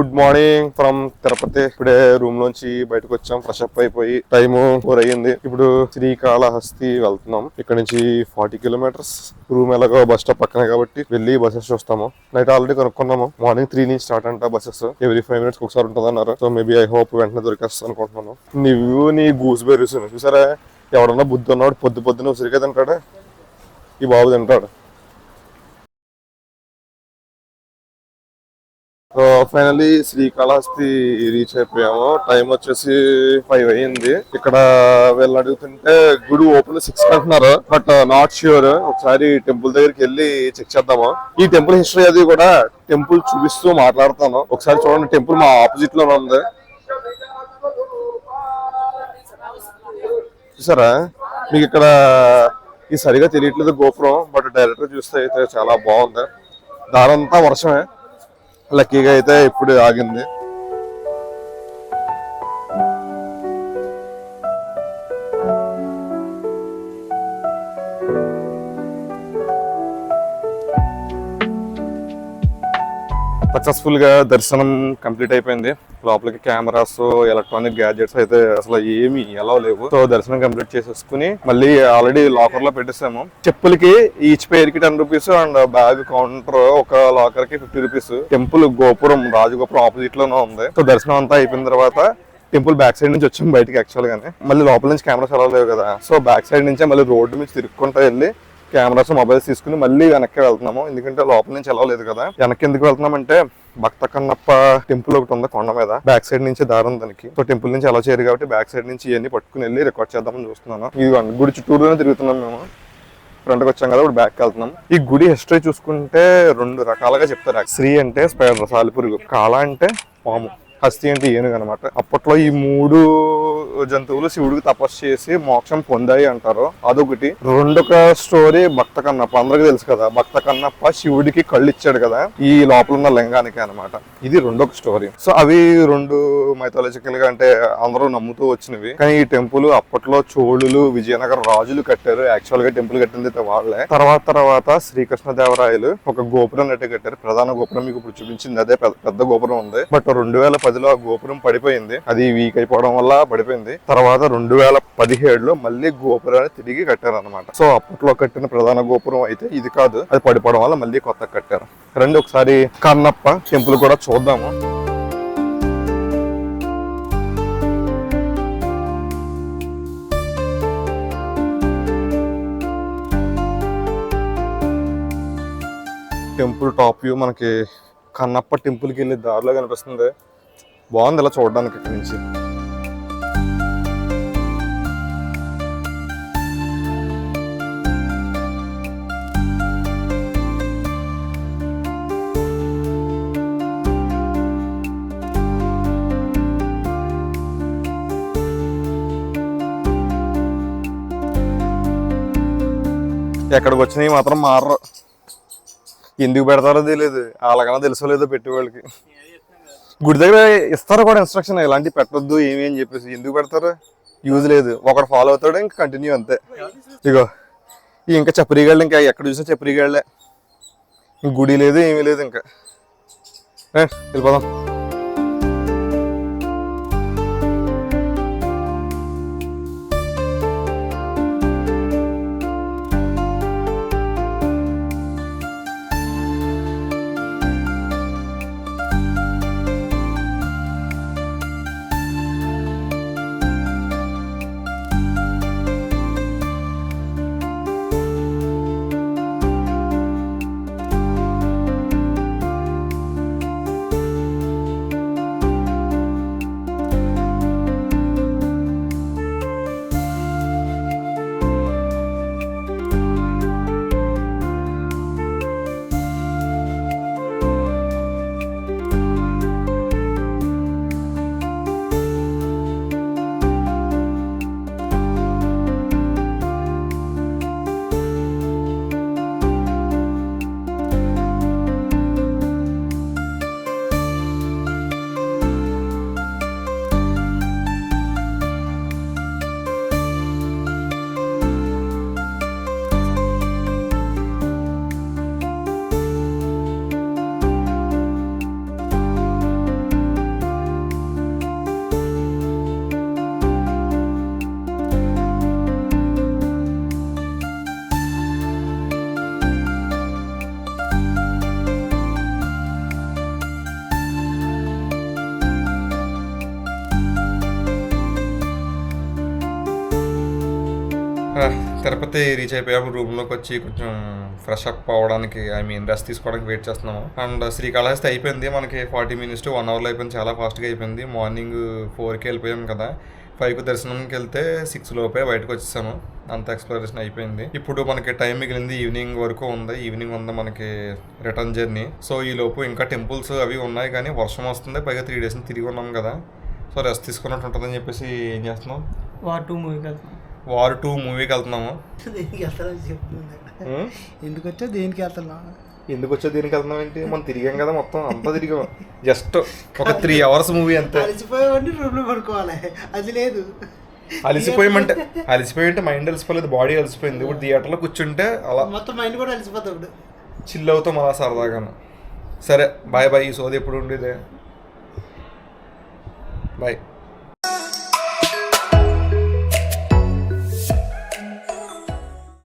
Good morning from Tirupati ఇప్పుడే room లోంచి బయటకు వచ్చాం. ఫ్రెష్ అప్ అయిపోయి టైము ఫోర్ అయ్యింది. ఇప్పుడు శ్రీకాళహస్తి వెళ్తున్నాం. ఇక్కడ నుంచి ఫార్టీ కిలోమీటర్స్ రూమ్ ఎలాగో బస్ స్టాప్ పక్కనే కాబట్టి వెళ్ళి బస్సెస్ చూస్తాము. నైట్ ఆల్రెడీ కనుక్కున్నాము. మార్నింగ్ త్రీ నుంచి స్టార్ట్ అంట బస్సెస్ ఎవ్రీ ఫైవ్ మినిట్స్ ఒకసారి ఉంటుంది అన్నారు. సో మేబీ ఐ హోప్ వెంటనే దొరికేస్తాను అనుకుంటున్నాను. నువ్వు నీ గూస్ బెరీస్ చూసారా? ఎవడన్నా బుద్ధి ఉన్నాడు పొద్దు పొద్దున ఉసిరిగా తింటాడా? ఈ బాబు తింటాడు. సో ఫైనల్లీ శ్రీకాళహస్తి రీచ్ అయిపోయాము. టైం వచ్చేసి ఫైవ్ అయ్యింది. ఇక్కడ వీళ్ళు అడుగుతుంటే గుడి ఓపెన్ సిక్స్ అంటున్నారు. బట్ నాట్ ష్యూర్ ఒకసారి టెంపుల్ దగ్గరికి వెళ్ళి చెక్ చేద్దాము. ఈ టెంపుల్ హిస్టరీ అది కూడా టెంపుల్ చూపిస్తూ మాట్లాడతాను. ఒకసారి చూడండి టెంపుల్ మా ఆపోజిట్లోనే ఉంది. చూసారా? మీకు ఇక్కడ ఇది సరిగా తెలియట్లేదు గోపురం బట్ డైరెక్ట్గా చూస్తే అయితే చాలా బాగుంది. దారంతా వర్షమే. లక్కీగా అయితే ఇప్పుడు ఆగింది. సక్సెస్ఫుల్గా దర్శనం కంప్లీట్ అయిపోయింది. లోపలికి కెమెరాస్ ఎలక్ట్రానిక్ గ్యాడ్జెట్స్ అయితే అసలు ఏమి ఎలా లేవు. సో దర్శనం కంప్లీట్ చేసేసుకుని మళ్ళీ ఆల్రెడీ లాకర్లో పెట్టేసాము చెప్పులకి each పేర్కి ten rupees and bag counter ఒక లాకర్కి ఫిఫ్టీ రూపీస్ టెంపుల్ గోపురం రాజగోపురం ఆపోజిట్లోనే ఉంది. సో దర్శనం అంతా అయిపోయిన తర్వాత టెంపుల్ బ్యాక్ సైడ్ నుంచి వచ్చాము బయటకి యాక్చువల్ గానే. మళ్ళీ లోపల నుంచి కెమెరాస్ ఎలా లేవు కదా. సో బ్యాక్ సైడ్ నుంచే మళ్ళీ రోడ్డు నుంచి తిరుక్కుంటూ వెళ్ళి కెమెరాస్ మొబైల్స్ తీసుకుని మళ్ళీ వెనక్కి వెళ్తున్నాము. ఎందుకంటే లోపల నుంచి వెళ్ళలేదు కదా. వెనక్కి ఎందుకు వెళ్తున్నామంటే భక్త కన్నప్ప టెంపుల్ ఒకటి ఉంది కొండ మీద. బ్యాక్ సైడ్ నుంచి దారం దానికి. సో టెంపుల్ నుంచి ఎలా చేయరు కాబట్టి బ్యాక్ సైడ్ నుంచి ఇవన్నీ పట్టుకుని వెళ్ళి రికార్డ్ చేద్దామని చూస్తున్నాను. ఇవి గుడి చుట్టూరులోనే తిరుగుతున్నాం మేము. ఫ్రంట్కి వచ్చాం కదా ఇప్పుడు బ్యాక్ వెళ్తున్నాం. ఈ గుడి హిస్టరీ చూసుకుంటే రెండు రకాలుగా చెప్తారు. శ్రీ అంటే స్పైడర్ సాలిపురుగు కాళ అంటే పాము. హస్తి అంటే ఏనుగు అనమాట అప్పట్లో ఈ మూడు జంతువులు శివుడికి తపస్సు చేసి మోక్షం పొందాయి అంటారు. అదొకటి. రెండొక స్టోరీ భక్త కన్నప్ప. అందరికి తెలుసు కదా భక్త కన్నప్ప శివుడికి కళ్ళు ఇచ్చాడు కదా ఈ లోపల ఉన్న లింగానికి అనమాట. ఇది రెండొక స్టోరీ. సో అవి రెండు మైథాలజికల్గా అంటే అందరూ నమ్ముతూ వచ్చినవి. కానీ ఈ టెంపుల్ అప్పట్లో చోళులు విజయనగర రాజులు కట్టారు. యాక్చువల్గా టెంపుల్ కట్టింది అయితే వాళ్ళే. తర్వాత తర్వాత శ్రీకృష్ణదేవరాయలు ఒక గోపురం నెట్టి కట్టారు. ప్రధాన గోపురం మీకు ఇప్పుడు చూపించింది. అదే పెద్ద పెద్ద గోపురం ఉంది. బట్ రెండు వేల పదిలో ఆ గోపురం పడిపోయింది. అది వీక్ అయిపోవడం వల్ల పడిపోయింది. తర్వాత రెండు వేల పదిహేడులో మళ్ళీ గోపురాన్ని తిరిగి కట్టారు అనమాట సో అప్పట్లో కట్టిన ప్రధాన గోపురం అయితే ఇది కాదు. అది పడిపోవడం వల్ల మళ్ళీ కొత్త కట్టారు. రండి ఒకసారి కన్నప్ప టెంపుల్ కూడా చూద్దాము. టెంపుల్ టాప్ వ్యూ మనకి కన్నప్ప టెంపుల్కి వెళ్ళే దారిలో కనిపిస్తుంది. బాగుంది ఇలా చూడడానికి ఇక్కడ నుంచి. ఎక్కడికి వచ్చినాయి మాత్రం మారరు. ఎందుకు పెడతారో తెలియదు. అలాగన్నా తెలుసో లేదో పెట్టేవాళ్ళకి. గుడి దగ్గర ఇస్తారు కూడా ఇన్స్ట్రక్షన్ ఇలాంటివి పెట్టొద్దు ఏమి అని చెప్పేసి ఎందుకు పెడతారు? యూజ్ లేదు. ఒకడు ఫాలో అవుతాడు ఇంకా కంటిన్యూ అంతే. ఇగో ఇంకా చప్పరిగాళ్ళు ఇంకా ఎక్కడ చూసినా చప్పరిగాళ్ళే గుడి లేదు ఏమీ లేదు ఇంకా. వెళ్ళిపోదాం. తిరుపతి రీచ్ అయిపోయాము. రూమ్లోకి వచ్చి కొంచెం ఫ్రెష్ అప్ అవ్వడానికి ఐ మీన్ రెస్ట్ తీసుకోవడానికి వెయిట్ చేస్తున్నాము. అండ్ శ్రీకాళహస్తి అయిపోయింది మనకి ఫార్టీ మినిట్స్ టు వన్ అవర్లో అయిపోయింది. చాలా ఫాస్ట్గా అయిపోయింది. మార్నింగ్ ఫోర్కి వెళ్ళిపోయాం కదా. ఫైవ్కి దర్శనంకి వెళ్తే సిక్స్ లోపే బయటకు వచ్చేసాను అంత ఎక్స్ప్లోరేషన్ అయిపోయింది. ఇప్పుడు మనకి టైం మిగిలింది. ఈవినింగ్ వరకు ఉంది. ఈవినింగ్ ఉంది మనకి రిటర్న్ జర్నీ సో ఈ లోపు ఇంకా టెంపుల్స్ అవి ఉన్నాయి కానీ వర్షం వస్తుంది. పైగా త్రీ డేస్ తిరిగి ఉన్నాం కదా. సో రెస్ట్ తీసుకున్నట్టు ఉంటుందని చెప్పేసి ఏం చేస్తున్నాం వార్ టూ మూవీకి వెళ్తున్నాం. వార్ టూ మూవీకి వెళ్తున్నాము. దేనికి వెళ్తారని చెప్తుంది ఎందుకు వచ్చా దేనికి వెళ్తున్నాం? ఎందుకు వచ్చో దీనికి వెళ్తున్నాం ఏంటి? మనం తిరిగాం కదా మొత్తం అంతా తిరిగాం. జస్ట్ ఒక త్రీ అవర్స్ మూవీ అంతే. అలసిపోయామంటే రూమ్లో పడుకోవాలి. అది లేదు. అలసిపోయామంటే అలసిపోయి మైండ్ అలసిపోలేదు బాడీ అలసిపోయింది. ఇప్పుడు థియేటర్లో కూర్చుంటే అలా మొత్తం మైండ్ కూడా అలసిపోతాం ఇప్పుడు. చిల్ అవుతాం అలా సరదాగా సరే బాయ్ బాయ్ ఈ సోది ఎప్పుడు ఉండేదే? బాయ్